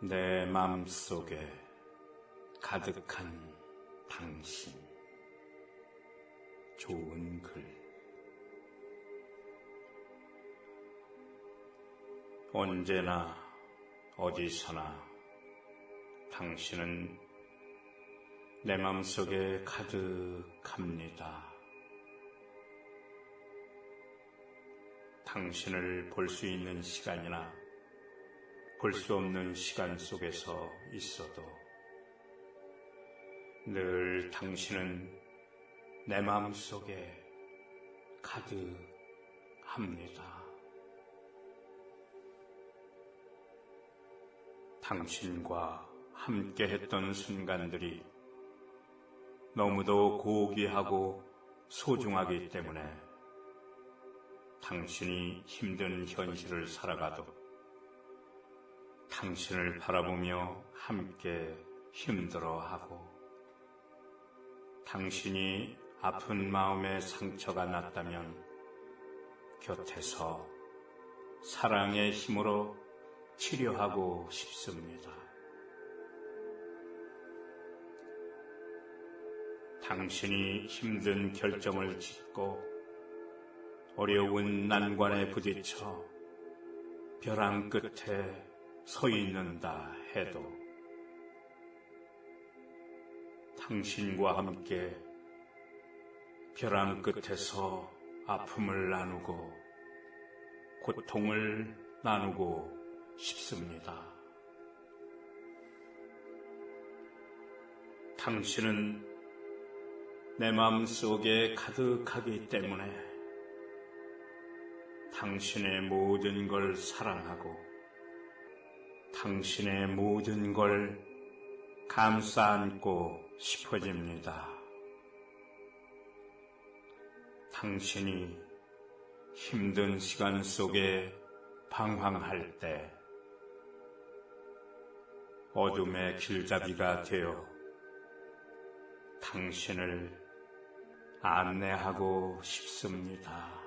내 맘속에 가득한 당신. 좋은 글. 언제나 어디서나 당신은 내 맘속에 가득합니다. 당신을 볼 수 있는 시간이나 볼 수 없는 시간 속에서 있어도 늘 당신은 내 마음 속에 가득합니다. 당신과 함께 했던 순간들이 너무도 고귀하고 소중하기 때문에 당신이 힘든 현실을 살아가도 당신을 바라보며 함께 힘들어하고 당신이 아픈 마음에 상처가 났다면 곁에서 사랑의 힘으로 치료하고 싶습니다. 당신이 힘든 결정을 짓고 어려운 난관에 부딪혀 벼랑 끝에 서 있는다 해도 당신과 함께 벼랑 끝에서 아픔을 나누고 고통을 나누고 싶습니다. 당신은 내 마음 속에 가득하기 때문에 당신의 모든 걸 사랑하고 당신의 모든 걸 감싸 안고 싶어집니다. 당신이 힘든 시간 속에 방황할 때 어둠의 길잡이가 되어 당신을 안내하고 싶습니다.